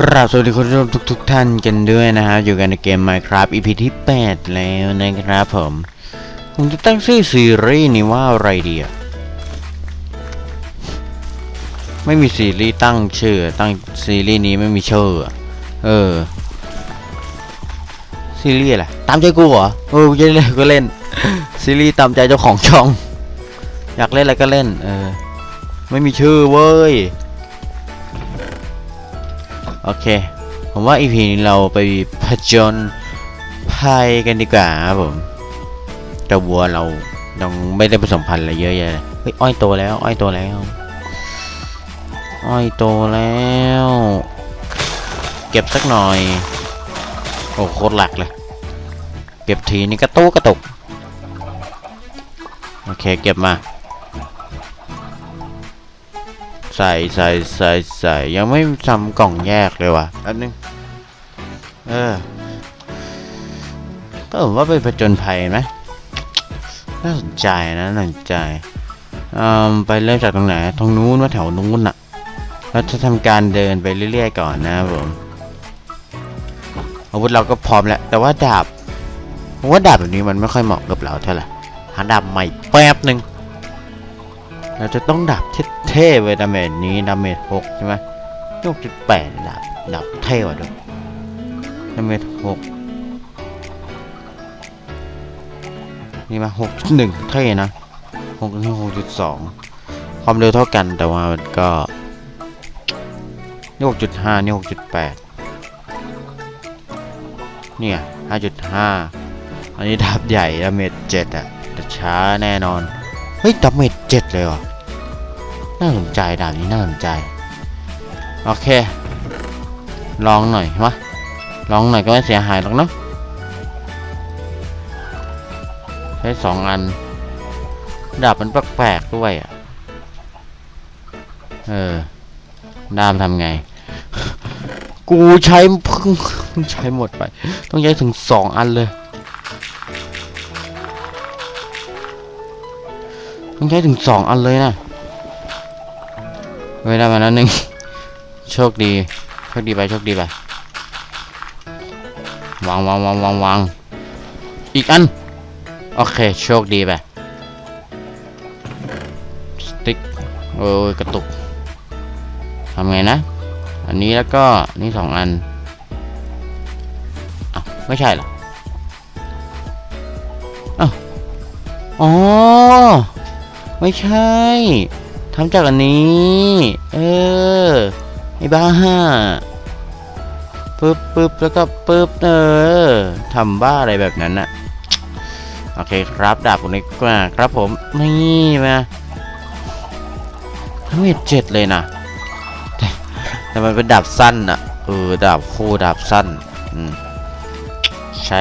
กราบสวัสดีคุณผู้ชมทุก ๆ ท่านกันด้วยนะฮะอยู่กันในเกม Minecraft EP ที่ 8 แล้วนะครับผม ผมจะตั้งชื่อซีรีส์นี้ว่าอะไรดีอะไม่มีซีรีส์ตั้งชื่อ ตั้งซีรีส์นี้ไม่มีชื่ออะเออ ซีรีส์อะไรตามใจกูเหรอเออจะเล่นก็เล่น ซีรีส์ตามใจเจ้าของช่อง อยากเล่นอะไรก็เล่น เออ ไม่มีชื่อเว้ย โอเค ผมว่า EP นี้เราไปผจญภัยกันดีกว่าครับผมเจ้าวัวเรายังไม่ได้ผสมพันธุ์อะไรเยอะแยะเฮ้ยอ้อยโตแล้ว อ้อยโตแล้ว อ้อยโตแล้ว เก็บสักหน่อย โอ้โคตรหลักเลย เก็บทีนี่กระตุกกระตุก โอเค เก็บมา ใส่ใส่ใส่ใส่ยังไม่ทำกล่องแยกเลยว่ะแป๊บนึง เออ ก็ผมว่าไปผจญภัยไหมน่าสนใจนะน่าสนใจอืมไปเริ่มจากตรงไหนตรงนู้นว่าแถวนู้นน่ะเราจะทำการเดินไปเรื่อยๆก่อนนะครับผมอาวุธเราก็พร้อมแล้ว แต่ว่าดาบผมว่าดาบแบบนี้มันไม่ค่อยเหมาะกับเราเท่าไหร่หาดาบใหม่แป๊บหนึ่ง เราจะต้องดับเท่ๆเว้ยดาเมจนี้ดาเมจหกใช่ไหมยกจุดแปดดับดับเท่กว่าด้วยดาเมจหกนี่มาหกหนึ่งเท่นะหกหกจุดสองความเร็วเท่ากันแต่ว่ามันก็นี่หกจุดห้านี่หกจุดแปดเนี่ยห้าจุดห้าอันนี้ดับใหญ่ดาเมจเจ็ดอะแต่ช้าแน่นอน ฮ้ยดาเมจเจ็ดเลยเหรอน่าสนใจดาบนี้น่าสนใจ โอเค ลองหน่อยวะลองหน่อยก็ไม่เสียหายหรอกเนอะใช้สองอัน ดาบมันแปลกๆด้วยอะ เออดามทำไง กูใช้พิ่งเพิ่งใช้หมดไป ต้องใช้ถึงสองอันเลย ต้องใช้ถึงสองอันเลยนะเว้ยได้มาแล้วหนึ่งโชคดี โชคดีไป โชคดีไป วางวางวางวางวางอีกอัน โอเค โชคดีไป สติ๊ก โอ้ยกระตุกทำไงนะ อันนี้แล้วก็นี่สองอันอ้าวไม่ใช่เหรออ้าวอ๋อ ไม่ใช่ทำจากอันนี้ เออไอ้บ้าฮ่าปึ๊บปึ๊บแล้วก็ปึ๊บเออทำบ้าอะไรแบบนั้นน่ะโอเคครับดาบคนนี้กว่าครับผม นี่มาทั้งเม็ดเจ็ดเลยนะแต่แต่มันเป็นดาบสั้นอะเออดาบคู่ดาบสั้นใช้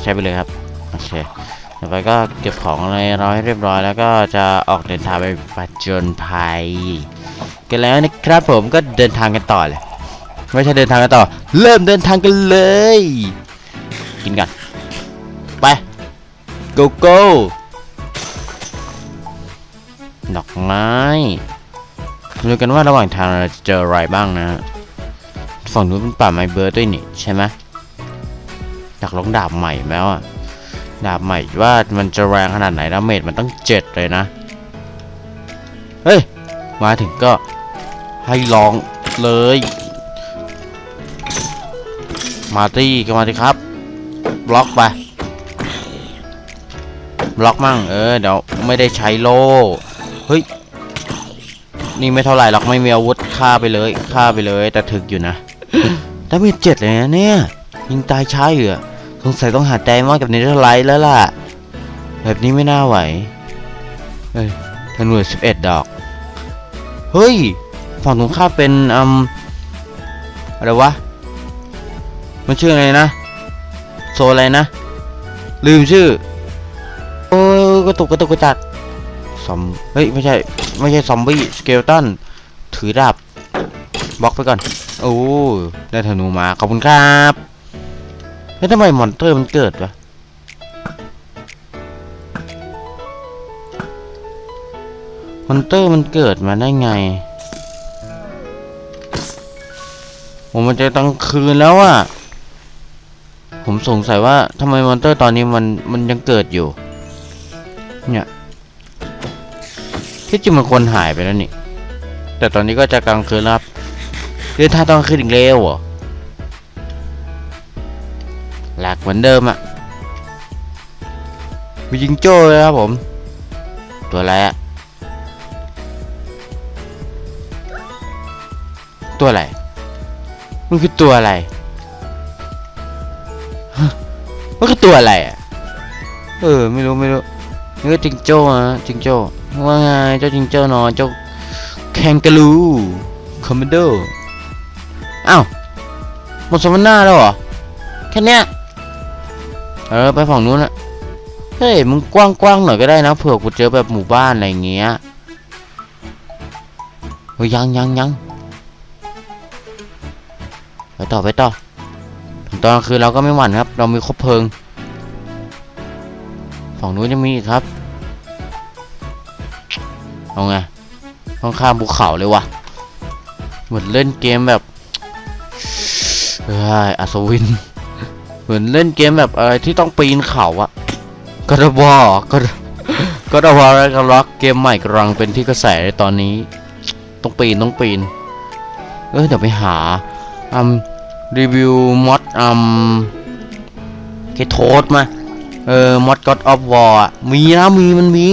ใช้ไปเลยครับ โอเค ต่อไปก็เก็บของอะไรร้อยเรียบร้อยแล้วก็จะออกเดินทางไปผจญภัยกันแล้วนะครับผมก็เดินทางกันต่อเลยไม่ใช่เดินทางกันต่อ เริ่มเดินทางกันเลย กินกันไป go go ดอกไม้ดูกันว่าระหว่างทางเราจะเจออะไรบ้างนะฝั่งนู้นเป็นป่าไม้เบิร์ดด้วยนี่ใช่ไหมอยากลองดาบใหม่แล้วอะ ดาบใหม่ว่ามันจะแรงขนาดไหนดาเมจมันต้องเจ็ดเลยนะ เฮ้ย มาถึงก็ให้ลองเลย มาตี้ก็มาสิครับ บล็อกไป บล็อกมั่ง เออ เดี๋ยวไม่ได้ใช้โล่เฮ้ย นี่ไม่เท่าไหร่หรอกไม่มีอาวุธฆ่าไปเลยฆ่าไปเลย แต่ถึกอยู่นะดาเมจเจ็ดเลยนะเนี่ย ยิงตายช้าอยู่อะ สงสัยต้องหาแดงมากกับเนเธอร์ไลท์แล้วล่ะ แบบนี้ไม่น่าไหว เฮ้ยธนูสิบเอ็ดดอก เฮ้ย ฝั่งตรงข้ามเป็นอืมอะไรวะ มันชื่ออะไรนะ โซอะไรนะ ลืมชื่อ โอ้กระตุกกระตุกกระจัดซอม เฮ้ย ไม่ใช่ ไม่ใช่ซอมบี้สเกลตันถือดาบบล็อกไปก่อน โอ้ ได้ธนูมา ขอบคุณครับ แล้วทำไมมอนเตอร์มันเกิดวะมอนเตอร์มันเกิดมาได้ไงผมมันจะกลางคืนแล้วอะผมสงสัยว่าทำไมมอนเตอร์ตอนนี้มันมันยังเกิดอยู่ เนี่ยที่จริงมันควรหายไปแล้วนี่ แต่ตอนนี้ก็จะกลางคืนแล้วครับคือถ้าต้องขึ้นอีกเร็วเหรอ หลักเหมือนเดิมอะมีจิงโจ้เลยครับผม ตัวอะไรอะตัวอะไร มันคือตัวอะไร มันคือตัวอะไรอะเออ ไม่รู้ไม่รู้นี่ก็จิงโจ้นะจิงโจ้ว่าไงเจ้าจิงโจ้นอนเจ้าแคนการูคอมมานโดอ้าวหมดสมนาแล้วเหรอ แค่เนี้ย เออไปฝั่งนู้นอะเฮ้ยมึงกว้างๆหน่อยก็ได้นะเผื่อกูเจอแบบหมู่บ้านอะไรเงี้ยเฮ้ยยังยังยังไปต่อไปต่อถึงตอนกลางคืนเราก็ไม่หวั่นครับ เรามีครบเพลิงฝั่งนู้นยังมีอีกครับเอาไงต้องข้ามภูเขาเลยวะเหมือนเล่นเกมแบบเอ้ยอัศวิน เหมือนเล่นเกมแบบอะไรที่ต้องปีนเขาอะก็จะบอก็ก็จะบอกแล้วก็ล็อกเกมใหม่กำลังเป็นที่กระแสในตอนนี้ ต้องปีนต้องปีน เออเดี๋ยวไปหาอืมรีวิวมอดอืมเคโทสมา เออมอดก็อดออฟวอร์มีนะมีมันมี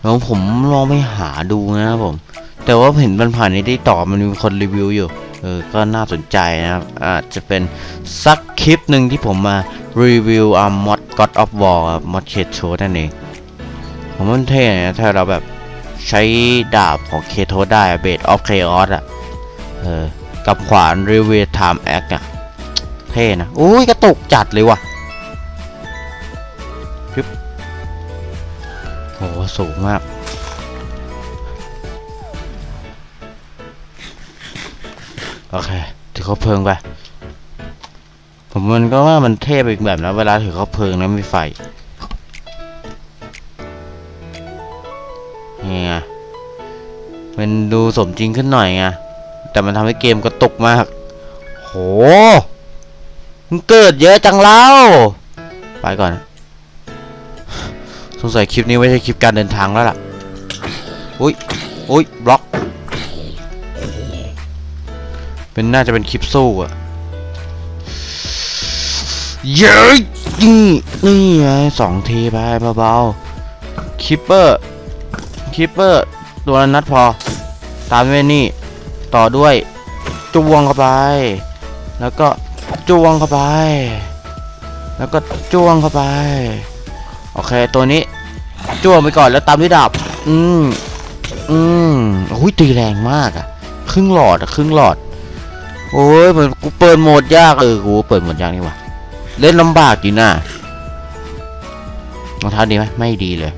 เดี๋ยวผมลองไปหาดูนะครับผม แต่ว่าเห็นมันผ่านในที่ต่อมันมีคนรีวิวอยู่ เออก็น่าสนใจนะครับอาจจะเป็นสักคลิปหนึ่งที่ผมมารีวิวอ่ามอดก็อดออฟวอร์มอดเคโทนั่นเองผมว่ามันเท่นะถ้าเราแบบใช้ดาบของเคโทได้เบดออฟเคออสอะเออกับขวานรีวิวไทม์แอคอะเท่นะอุ้ยกระตุกจัดเลยว่ะโหสูงมาก โอเคถือเขาเพลิงไปผมมันก็ว่ามันเท่ไปอีกแบบนะเวลาถือเขาเพลิงแล้วมีไฟนี่ไงมันดูสมจริงขึ้นหน่อยไงแต่มันทำให้เกมกระตุกมาก โหมันเกิดเยอะจังแล้วไปก่อน สงสัยคลิปนี้ไม่ใช่คลิปการเดินทางแล้วล่ะ อุ้ยอุ้ยบล็อก เป็นน่าจะเป็นคลิปสู้อะเย้ยนี่นี่ไงสองทีไปเบาๆคิปเปอร์คิปเปอร์ตัวนัดพอ ตามด้วนี่ ต่อด้วยจ้วงเข้าไป แล้วก็จ้วงเข้าไป แล้วก็จ้วงเข้าไป โอเคตัวนี้จ้วงไปก่อนแล้วตามด้วยดาบอืมอืมโอ้ยตีแรงมากอะครึ่งหลอดอะครึ่งหลอด โอ้ยเหมือนกูเปิดโหมดยากเออกูเปิดโหมดยากนี่หว่าเล่นลำบากอยู่น่ะรองเท้าดีไหมไม่ดีเลย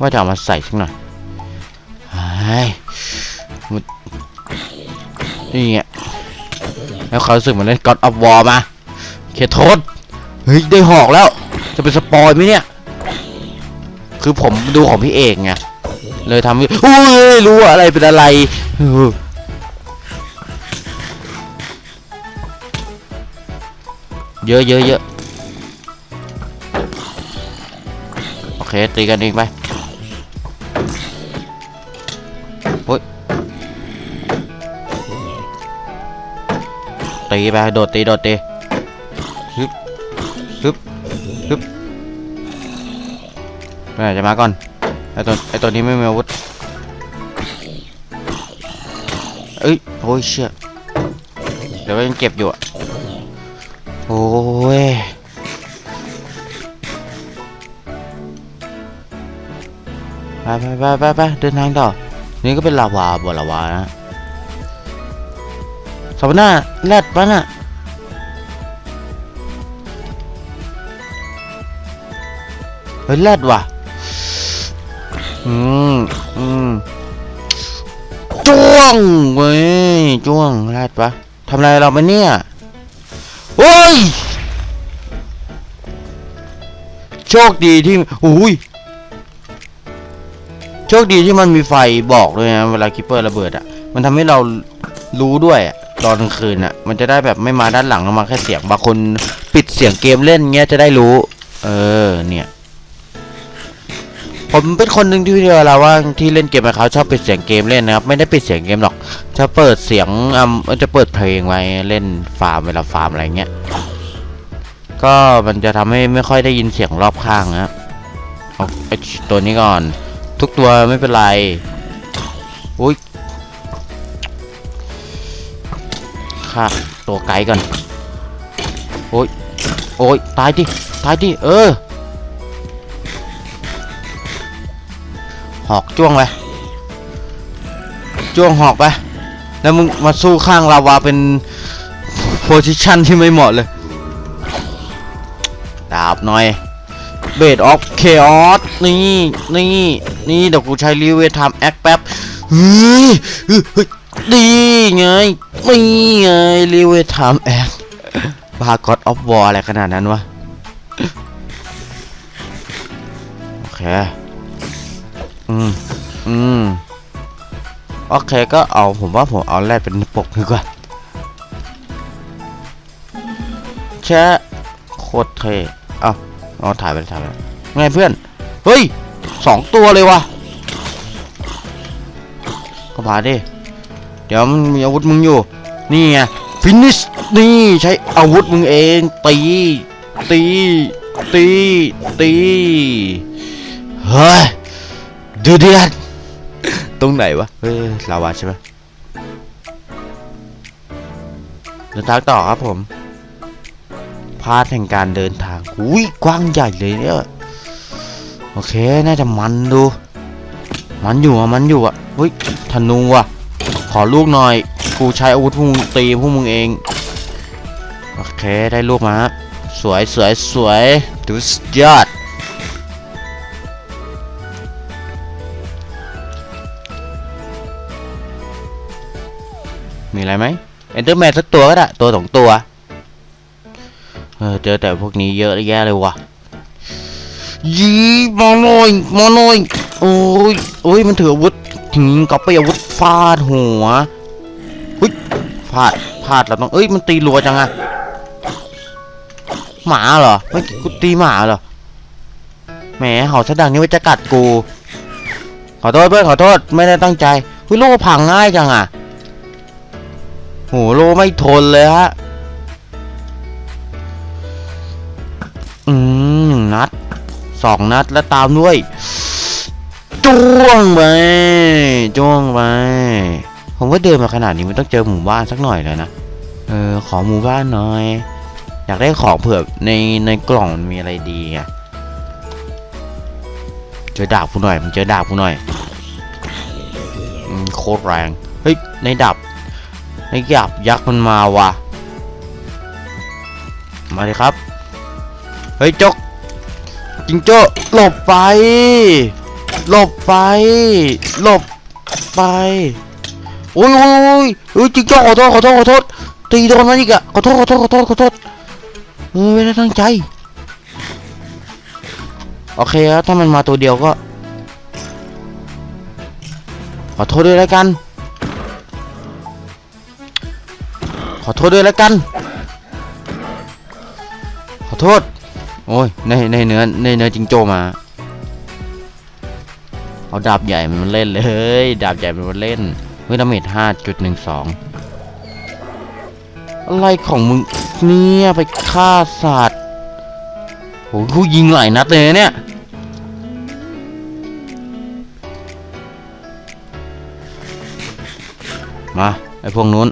ว่าจะเอามาใส่สักหน่อยไอ้ยมันนี่ไงแล้วเขาสึกเหมือนเล่น God of War มาเคโทษเฮ้ย ได้หอกแล้ว จะเป็นสปอยไหมเนี่ย คือผมดูของพี่เอกไงเลยทำให้อุ้ยรู้อะไรเป็นอะไร เยอะเยอะเยอะโอเค ตีกันเองไปโอ้ยตีไป โดดตี โดดตีฮึบฮึบฮึบมื่จะมาก่อน ไอตัว ไอตัวนี้ไม่มีอาวุธเอ้ย โอ้ยเชี่ยเดี๋ยวก็ยังเก็บอยู่อะ โอ้ยไปไปไปไปไปเดินทางต่อ นี่ก็เป็นลาวาบ่ลาวานะสวนาแรดปะน่ะเฮ้ยแรดว่ะ อืมอืมจ้วงเว้ยจ้วงแรดปะทำอะไรเราไปเนี่ย โอ้ย โชคดีที่อุ้ย โชคดีที่มันมีไฟบอกด้วยนะ เวลาคิปเปอร์ระเบิดอะ มันทำให้เรารู้ด้วยอะตอนกลางคืนอะ มันจะได้แบบไม่มาด้านหลังแล้วมาแค่เสียง บางคนปิดเสียงเกมเล่นเงี้ยจะได้รู้ เออ เนี่ย ผมเป็นคนหนึ่งที่เวลาว่างที่เล่นเกมกับเขาชอบปิดเสียงเกมเล่นนะครับไม่ได้ปิดเสียงเกมหรอกจะเปิดเสียงอ่าจะเปิดเพลงไว้เล่นฟาร์มเวลาฟาร์มอะไรเงี้ยก็มันจะทำให้ไม่ค่อยได้ยินเสียงรอบข้างนะครับเอาไอ้ตัวนี้ก่อน ทุกตัวไม่เป็นไรอุ้ยฆ่าตัวไกลก่อนโอ้ยโอ้ยตายดิตายดิเออ หอกจ้วงไปจ้วงหอกไป แล้วมึงมาสู้ข้างลาวาเป็นโพซิชันที่ไม่เหมาะเลย ดาบหน่อยเบดออฟเคออสนี่นี่นี่เดี๋ยวกูใช้รีเวททำแอคแป๊บเฮ้ยเฮ้ยดีไงนี่ไงรีเวททำแอคบาร์กอดออฟวอร์อะไรขนาดนั้นวะ โอเค อืม อืม โอเคก็เอาผมว่าผมเอาแรกเป็นปกดีกว่าแชะโคตรเท่เอาเอาถ่ายไปถ่ายไปไงเพื่อน เฮ้ยสองตัวเลยวะก็มาดิ เดี๋ยวมึงมีอาวุธมึงอยู่ นี่ไงฟินิชนี่ใช้อาวุธมึงเองตีตีตีตีเฮ้ย ดูเดือดตรงไหนวะ เฮ้ยลาวาใช่ไหมเดินทางต่อครับผม พาร์ทแห่งการเดินทาง อุ้ยกว้างใหญ่เลยเนี่ย โอเค น่าจะมันดู มันอยู่อะ มันอยู่อะเฮ้ย ธนูอะ ขอลูกหน่อย กูใช้อาวุธพวกมึงตีพวกมึงเอง โอเค ได้ลูกมาครับสวยสวยสวยดูสุดยอด อะไรไหมเอนเดอร์แมนสักตัวก็ได้ตัวสองตัว เออเจอแต่พวกนี้เยอะแยะเลยว่ะยีมาหน่อยมาหน่อยโอ้ยโอ้ยมันถืออาวุธถึงก็ไปอาวุธฟาดหัวเฮ้ยพลาดพลาดเราต้องเอ้ยมันตีรัวจังอะหมาเหรอไม่กูตีหมาเหรอแหมเห่าซะดังนี้ว่าจะกัดกู ขอโทษเพื่อนขอโทษไม่ได้ตั้งใจเฮ้ยโลกพังง่ายจังอะ หโลไม่ทนเลยฮะ อืมหนึ่งนัดสองนัดแล้วตามด้วยจ้วงไปจ้วงไปผมว่าเดินมาขนาดนี้มันต้องเจอหมู่บ้านสักหน่อยเลยนะ เออ ขอหมู่บ้านหน่อย อยากได้ของเผื่อในในกล่องมันมีอะไรดีไงเจอดาบกูหน่อยมันเจอดาบกูหน่อยอโคตรแรง เฮ้ย ในดาบ ในดาบยักษ์มันมาว่ะ มาเลยครับ เฮ้ยจกจิงโจ้หลบไป หลบไป หลบไปโอ้ยโอ้ยโอ้ยเฮ้ยจิงโจ้ขอโทษขอโทษขอโทษตีโดนมันอีกอะขอโทษขอโทษขอโทษขอโทษเออไม่ได้ตั้งใจ โอเคครับถ้ามันมาตัวเดียวก็ ขอโทษด้วยแล้วกัน ขอโทษด้วยแล้วกัน ขอโทษ โอ้ย ในในเนื้อในเนื้อจิงโจ้มา เอาดาบใหญ่มันมาเล่นเลย ดาบใหญ่มันมาเล่นเฮ้ยดาเมจห้าจุดหนึ่งสองอะไรของมึงเนี่ยไปฆ่าสัตว์โหกูยิงหลายนัดเลยเนี่ยมาไอพวกนู้น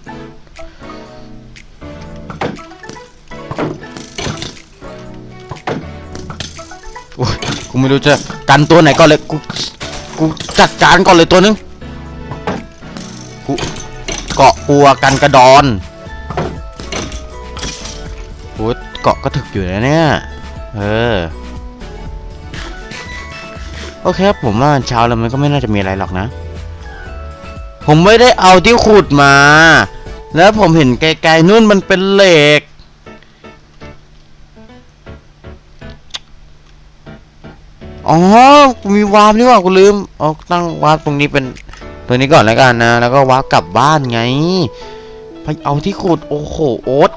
กูไม่รู้จะกันตัวไหนก่อนเลยกูกูจัดการก่อนเลยตัวนึงกูเกาะกลัวกันกระดอนโอ้เกาะก็ถึกอยู่นะเนี่ยเออโอเคครับผมว่าเช้าแล้วมันก็ไม่น่าจะมีอะไรหรอกนะ ผมไม่ได้เอาที่ขุดมา แล้วผมเห็นไกลๆนู่นมันเป็นเหล็ก อ๋อ กูมีวาร์ปนี่ว่ากูลืมเอาตั้งวาร์ปตรงนี้เป็นตัวนี้ก่อนแล้วกันนะ แล้วก็วาร์ปกลับบ้านไง ไปเอาที่ขุดโอ้โหโอ๊ต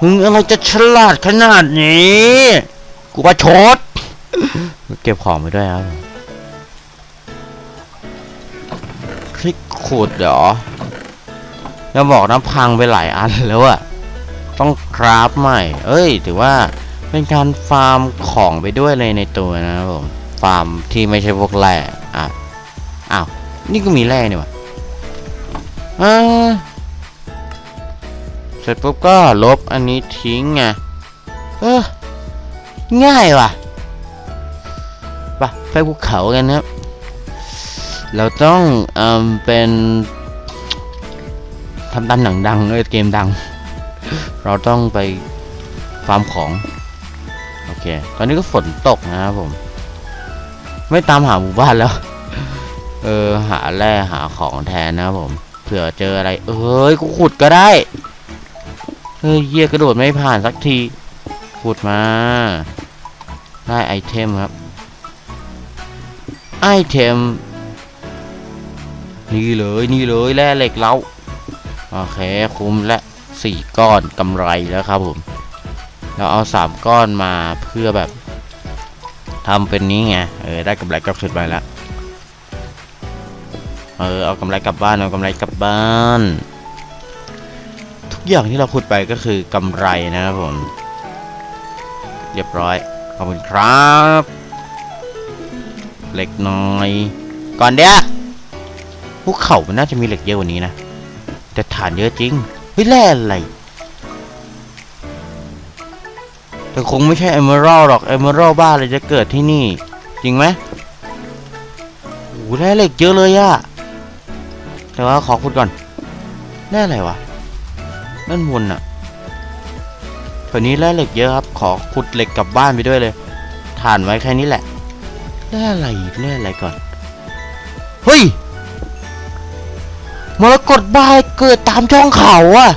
มึงอะไรจะฉลาดขนาดนี้ กูว่าชด เก็บของไปด้วยครับ คลิกขุดเหรอจะบอกนะพังไปหลายอันแล้วอะต้องคราฟใหม่ เอ้ย ถือว่า เป็นการฟาร์มของไปด้วยเลยในตัวนะครับผม ฟาร์มที่ไม่ใช่พวกแร่อะอ้าว นี่ก็มีแร่นี่วะอ่าเสร็จปุ๊บก็ลบอันนี้ทิ้งไงเออง่ายว่ะไปไปภูเขากันนะครับ เราต้องเอ่อเป็นทำตามหนังดังเลยเกมดัง เราต้องไปฟาร์มของ โอเค ตอนนี้ก็ฝนตกนะครับผม ไม่ตามหาหมู่บ้านแล้ว เออ หาแร่หาของแทนนะครับผม เผื่อเจออะไร เอ้ย กูขุดก็ได้ เฮ้ยเหี้ยกระโดดไม่ผ่านสักที ขุดมา ได้ไอเทมครับ ไอเทม นี่เลยนี่เลยแร่เหล็กเราโอเค คุ้มและสี่ก้อนกำไรแล้วครับผม เราเอาสามก้อนมาเพื่อแบบทำเป็นนี้ไง เออ ได้กำไรกลับสุดไปแล้วเออ เอากำไรกลับบ้าน เอากำไรกลับบ้าน ทุกอย่างที่เราขุดไปก็คือกำไรนะครับผม เรียบร้อย ขอบคุณครับ เหล็กน้อย ก่อนเดียวภูเขามันน่าจะมีเหล็กเยอะกว่านี้นะ แต่ฐานเยอะจริงเฮ้ยแร่อะไร แต่คงไม่ใช่เอเมอรัลหรอกเอเมอรัลบ้าเลยจะเกิดที่นี่ จริงไหมโอ้โหแร่เหล็กเยอะเลยอะแต่ว่าขอขุดก่อนแร่อะไรวะนั่นวนอะแถวนี้แร่เหล็กเยอะครับ ขอขุดเหล็กกลับบ้านไปด้วยเลยฐานไว้แค่นี้แหละแร่อะไรแร่อะไรก่อนเฮ้ยมรกตบ้าเกิดตามช่องเขาอะ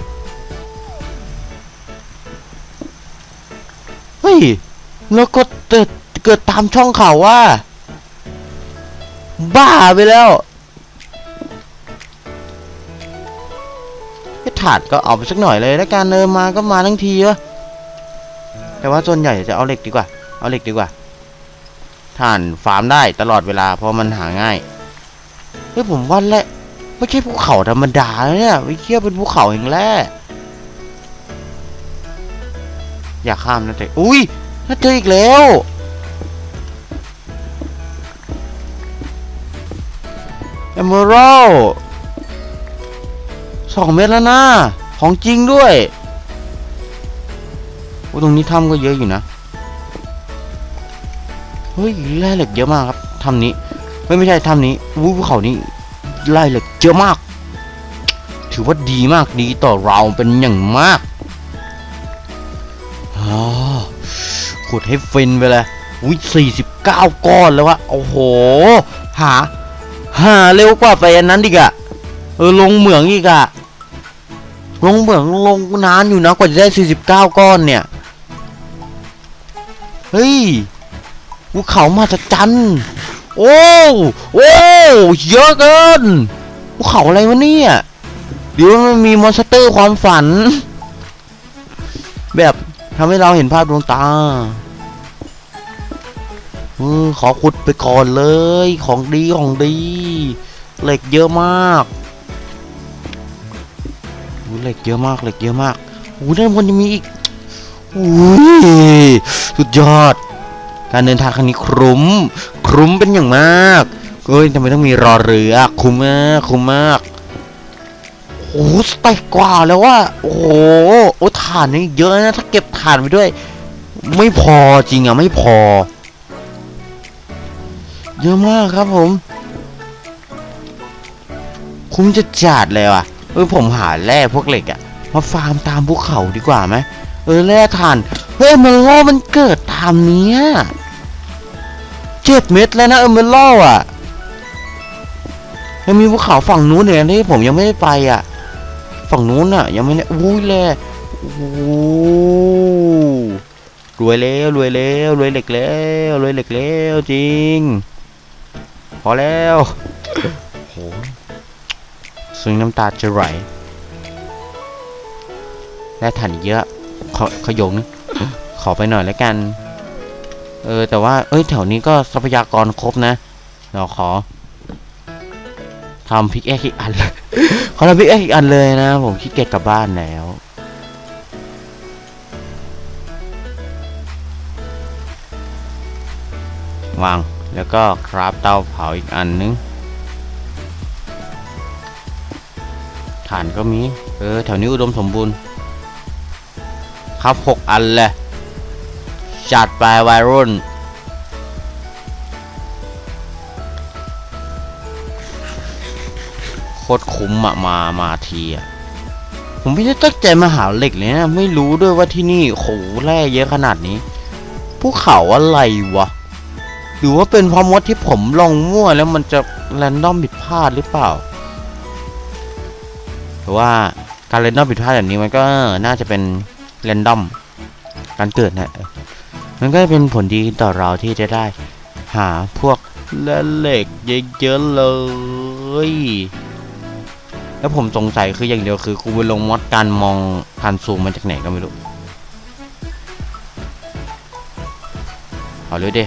เฮ้ยมรกตเกิดเกิดตามช่องเขาว่า บ้าไปแล้วไอ้ถาดก็เอาไปสักหน่อยเลยแล้วการเดินมาก็มาทั้งทีวะแต่ว่าส่วนใหญ่จะเอาเหล็กดีกว่า เอาเหล็กดีกว่าถ่านฟาร์มได้ตลอดเวลาเพราะมันหาง่ายเฮ้ยผมว่าแหละไม่ใช่ภูเขาธรรมดาเนี่ยไม่เคี่ยเป็นภูเขาอย่างแรก อยากข้ามนะแต่อุ้ยน่าเจออีกแล้ว เอเมอรัลสองเม็ดแล้วนะ ของจริงด้วยโอ้ตรงนี้ถ้ำก็เยอะอยู่นะ เฮ้ยแร่เหล็กเยอะมากครับถ้ำนี้ไม่ไม่ใช่ถ้ำนี้วูภูเขานี้ไล่เหล็กเยอะมาก ถือว่าดีมากดีต่อเราเป็นอย่างมาก ขุดให้ฟินไปเลยอุ้ยสี่สิบเก้าก้อนแล้ววะโอ้โห หา หาเร็วกว่าไปอันนั้นดิกอะเออลงเหมืองอีกอะลงเหมืองลงนานอยู่นะกว่าจะได้สี่สิบเก้าก้อนเนี่ย เฮ้ยภูเขามาจากจันทร์โอ้โอ้เยอะเกินภูเขาอะไรวะเนี่ยเดี๋ยวมันมีมอนสเตอร์ความฝัน แบบทำให้เราเห็นภาพดวงตา ออขอขุดไปก่อนเลย ของดีของดี เหล็กเยอะมากโอ้เหล็กเยอะมากเหล็กเยอะมากโอ้ด้านบนยังมีอีกอุ้ยสุดยอด การเดินทางครั้งนี้ครุ้มครุ้มเป็นอย่างมากเอ้ยทำไมต้องมีรอเรือคุ้มมากคุ้มมากโอ้สเต็กกว่าแล้วว่าโอ้โหโอ้ถ่านนี่เยอะนะถ้าเก็บถ่านไปด้วย ไม่พอจริงอะไม่พอ เยอะมากครับผม คุ้มจะจัดเลยว่ะเออผมหาแร่พวกเหล็กอะมาฟาร์มตามภูเขาดีกว่าไหมเออแร่ถ่านเฮ้ยมันโลมันเกิดตามเนี้ยเจ็ดเม็ดแล้วนะเออเมลล์อะยังมีภูเขาฝั่งนู้นเนี่ยที่ผมยังไม่ได้ไปอะ ฝั่งนู้นอะ ยังไม่ได้อุ้ยแล่โอ้รวยแล้วรวยแล้วรวยเหล็กแล้วรวยเหล็กแล้วจริง พอแล้วโหซึ้งน้ำตาจะไหลและถ่านเยอะขอขยงนี่ขอไปหน่อยแล้วกัน เออ แต่ว่า เอ้ย แถวนี้ก็ทรัพยากรครบนะ เราขอทำพิกแอคอีกอันเลย ขอทำพิกแอคอีกอันเลยนะ ผมขี้เกียจกลับบ้านแล้ว วาง แล้วก็คราฟเตาเผาอีกอันนึงฐานก็มี เออ แถวนี้อุดมสมบูรณ์ ครับหกอันเลยจัดไปวัยรุ่น โคตรคุ้มอะมา มาทีอะผมไม่ได้ตั้งใจมาหาเหล็กเลยนะ ไม่รู้ด้วยว่าที่นี่โหแร่เยอะขนาดนี้ภูเขาอะไรวะ หรือว่าเป็นเพราะมดที่ผมลองมั่วแล้วมันจะแรนดอมผิดพลาดหรือเปล่าหรือว่าการแรนดอมผิดพลาดแบบนี้มันก็น่าจะเป็นแรนดอมการเกิดนะมันก็เป็นผลดีต่อเราที่จะได้หาพวกแร่เหล็กเยอะๆเลย แล้วผมสงสัยคืออย่างเดียวคือกูไปลงมอดการมองผ่านซูมมาจากไหนก็ไม่รู้ เอาเลยดิ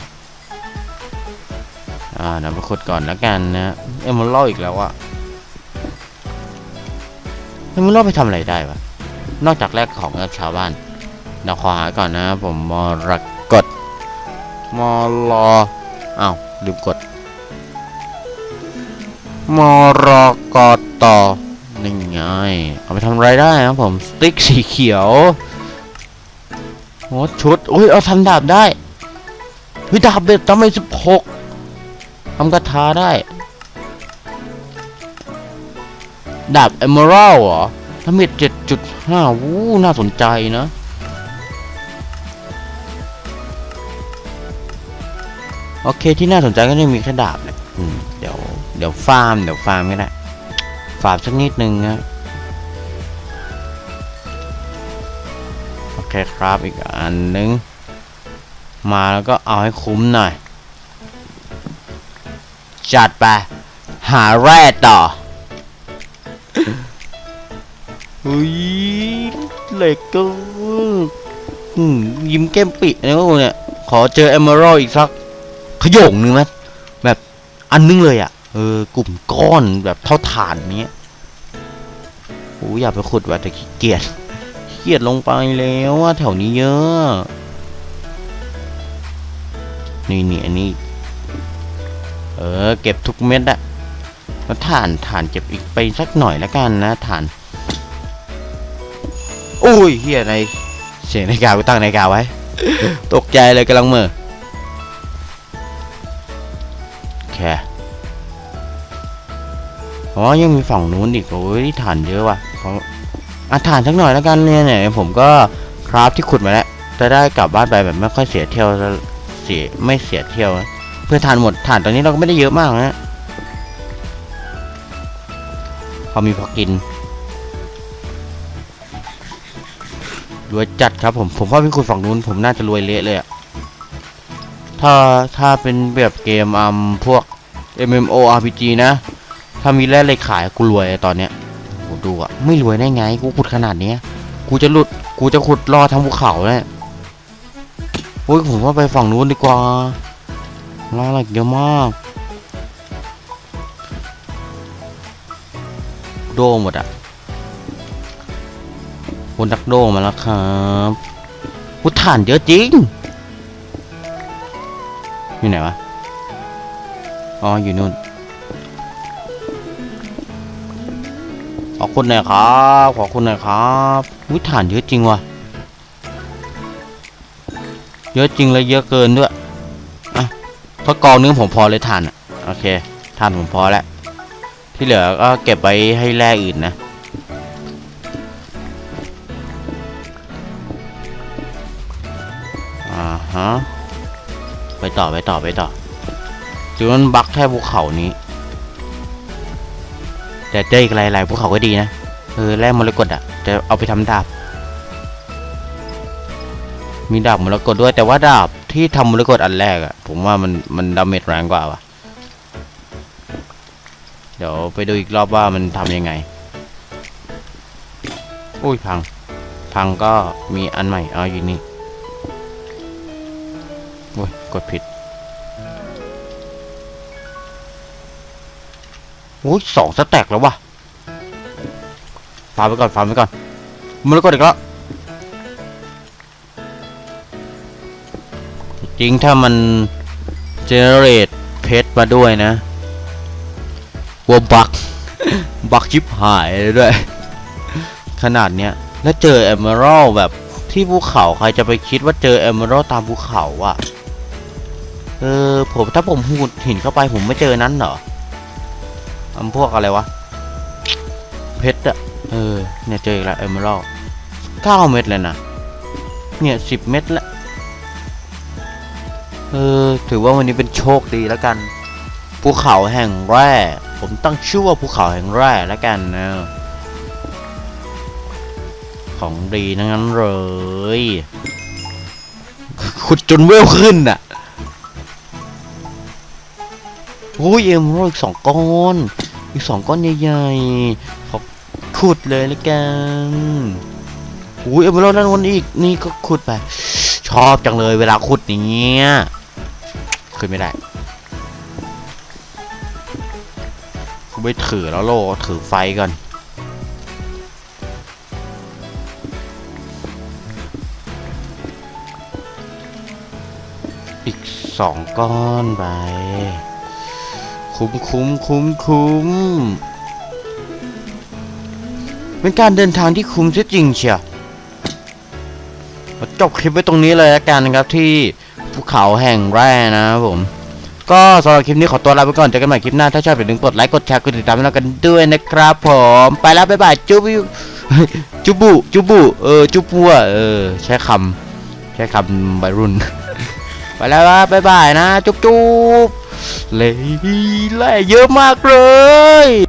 อ่าเดี๋ยวไปขุดก่อนแล้วกันนะ เอ็มมันล่ออีกแล้วอะเอ็มมันล่อไปทำอะไรได้วะ นอกจากแลกของกับชาวบ้านเดี๋ยวขอหาก่อนนะ ผมมรกตมรออ้าวลืมกดมรกตนี่ไงเอาไปทำไรได้นะผมสติ๊กสีเขียวโอ้ชุดอุ้ยเอาทำดาบได้วิดาบเบ็ดทำไมสิบหก ทำกระทาได้ ดาบเอเมอรัลเหรอทำเบ็ดเจ็ดจุดห้าวู้น่าสนใจนะโอเคที่น่าสนใจก็จะมีแค่ดาบเนี่ยเดี๋ยวเดี๋ยวฟาร์มเดี๋ยวฟาร์มก็ได้ฟาร์มสักนิดนึงนะโอเคครับอีกอันนึง มาแล้วก็เอาให้คุ้มหน่อย จัดไป หาแร่ต่ออุ้ยเหล็กก็ยิ้มแก้มปินะพวกเนี่ย ขอเจอเอมเมอรัลอีกสัก ขยงหนึ่งไหมแบบอันนึงเลยอะ เออกลุ่มก้อนแบบเท่าฐานเนี้ยโอ้ยอยากไปขุดว่ะแต่ขี้เกียจขี้เกียจลงไปแล้วว่าแถวนี้เยอะ นี่นี่อันนี้ เออ เก็บทุกเม็ดอะแล้วฐานฐานเก็บอีกไปสักหน่อยแล้วกันนะฐานโอ้ยเฮียในเสียงในาฬิกากูตั้งในกาไว้ ตกใจเลยกำลังเมื่อโอเคอ๋อยังมีฝั่งนู้นอีกโอ้ยฐานเยอะว่ะเขาอะฐานสักหน่อยแล้วกันเนี่ยเนี่ยผมก็คราฟที่ขุดมาแล้วจะได้กลับบ้านไปแบบไม่ค่อยเสียเที่ยวเสียไม่เสียเที่ยวนะ เพื่อทานหมดทานตอนนี้เราก็ไม่ได้เยอะมากนะพอมีพอกินรวยจัดครับผม ผมว่าพี่คุณฝั่งนู้นผมน่าจะรวยเละเลยอะถ้าถ้าเป็นแบบเกมอืมพวก MMORPG นะ ถ้ามีแร่เหล็กขายกูรวยตอนเนี้ยโหดูอะไม่รวยได้ไง กูขุดขนาดเนี้ย กูจะหลุด กูจะขุดรอทั้งภูเขาเนี่ยโอ้ยผมว่าไปฝั่งนู้นดีกว่า ล่าเหล็กเยอะมาก โดหมดอะคนดักโดมาแล้วครับกูฐานเยอะจริง อยู่ไหนวะ อ๋อ อยู่นู่น ขอคุณหน่อยครับ ขอคุณหน่อยครับวิฐานเยอะจริงว่ะ เยอะจริงเลยเยอะเกินด้วย เพราะกองนึงผมพอเลยทานอะโอเคทานผมพอแล้ว ที่เหลือก็เก็บไว้ให้แร่อื่นนะ อ่าฮะ ไปต่อไปต่อไปต่อหรือมันบักแค่ภูเขานี้ แต่เจออีกหลายๆภูเขาก็ดีนะเออแร่มรกตอะจะเอาไปทำดาบ มีดาบมรกตด้วยแต่ว่าดาบ ที่ทำมรกตอันแรกอะผมว่ามันมันดาเมจแรงกว่าว่ะ เดี๋ยวไปดูอีกรอบว่ามันทำยังไง อุ้ยพัง พังก็มีอันใหม่เอาอยู่นี่โอ้ยกดผิดโอ้ยสองสแต็กแล้ววะฟาร์มไปก่อนฟาร์มไปก่อนมันก็อีกแล้ว จริงถ้ามัน generate เพชรมาด้วยนะวัวบักบักชิบหายเลยด้วย ขนาดเนี้ย แล้วเจอ e อ e r a l d แบบที่ภูเขาใครจะไปคิดว่าเจอ e อ e r a l d ตามภูเขาอะเออผมถ้าผมหูดหินเข้าไปผมไม่เจอนั้นเหรออันพวกอะไรวะ เพชรอะเออ เนี่ยเจออีกแล้ว e อ e r a l d เก้าเม็ดเลยนะ เนี่ยสิบเม็ดละ ออถือว่าวันนี้เป็นโชคดีแล้วกัน ภูเขาแห่งแร่ ผมตั้งชื่อว่าภูเขาแห่งแร่แล้วกันนะของดีทั้งนั้นเลยขุดจนเวลขึ้นอะโอ้ยเอ็มโรอีกสองก้อน อีกสองก้อนใหญ่ๆขอขุดเลยแล้วกันโอ้ยเอ็มโรนั่นวันอีกนี่ก็ขุดไป ชอบจังเลยเวลาขุดอย่างเงี้ย ขึ้นไม่ได้กูไม่ถือแล้วโลถือไฟก่อนอีกสองก้อนไป คุ้มคุ้มคุ้มคุ้มเป็นการเดินทางที่คุ้มเสียจริงเชียวจบคลิปไว้ตรงนี้เลยแล้วกันนะครับที่ ภูเขาแห่งแร่นะครับผม ก็สำหรับคลิปนี้ขอตัวลาไปก่อนเจอกันใหม่คลิปหน้า ถ้าชอบอย่าลืมกดไลค์กดแชร์กดติดตามให้เรากันด้วยนะครับผม ไปแล้วบ๊ายบายจุบจุบุจุบุเออจุบัวเออใช้คำใช้คำวัยรุ่น ไปแล้วบ๊ายบายนะ จุ๊บจุบเลยแล่เยอะมากเลย